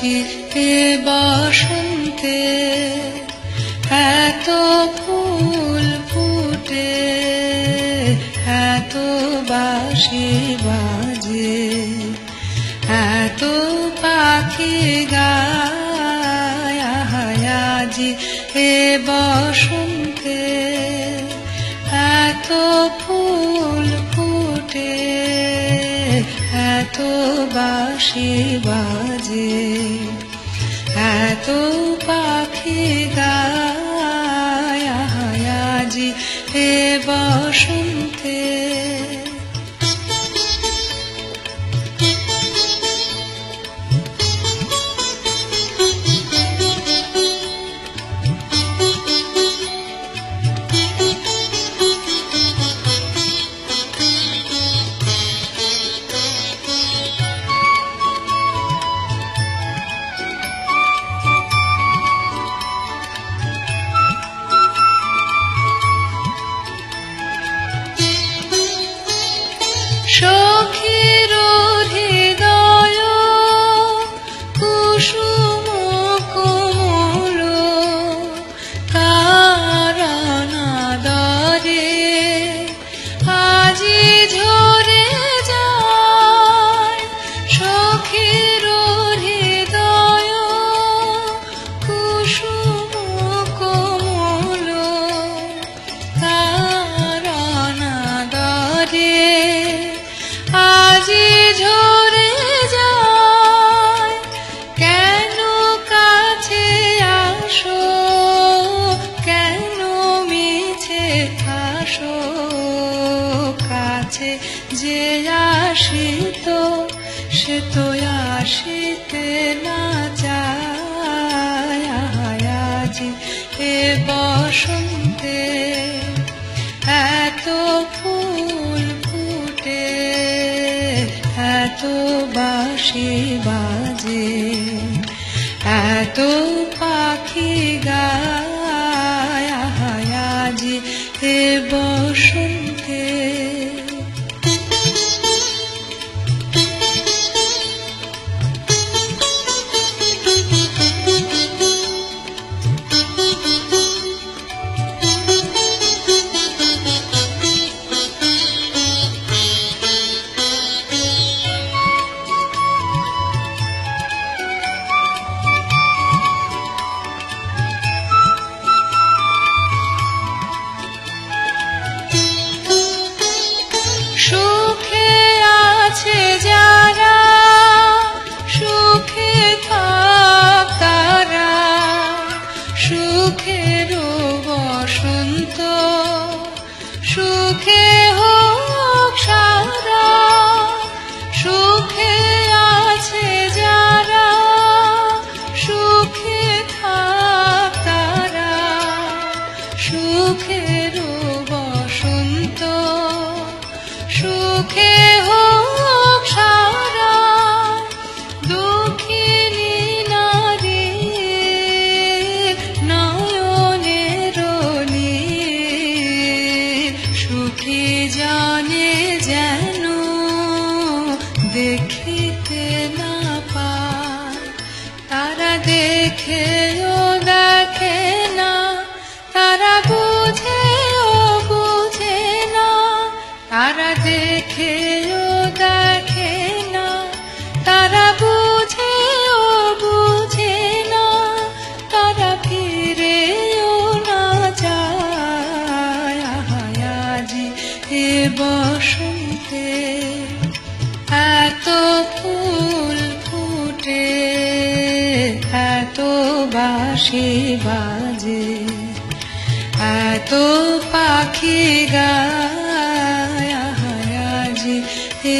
এ বসন্তে এত ফুল ফুটে, এত বাসি বাজে, এত পাখি গায় আজি এ বসন্তে এত ফুল ফুটে। বাসি বাজে। এত পাখি গায় আজি এ বসন্তে যে আসিত, সে তো আসিতে না আজি এ বসন্তে এত ফুল ফুটে, এত বাসি বাজে, এত পাখি গায়। আজি এ বসন্তে দেখিতে না পায়। তারা দেখেও দেখে না তারা বুঝেও বুঝে না। তারা দেখে বাসি বাজে। এত পাখি গায় আজি এ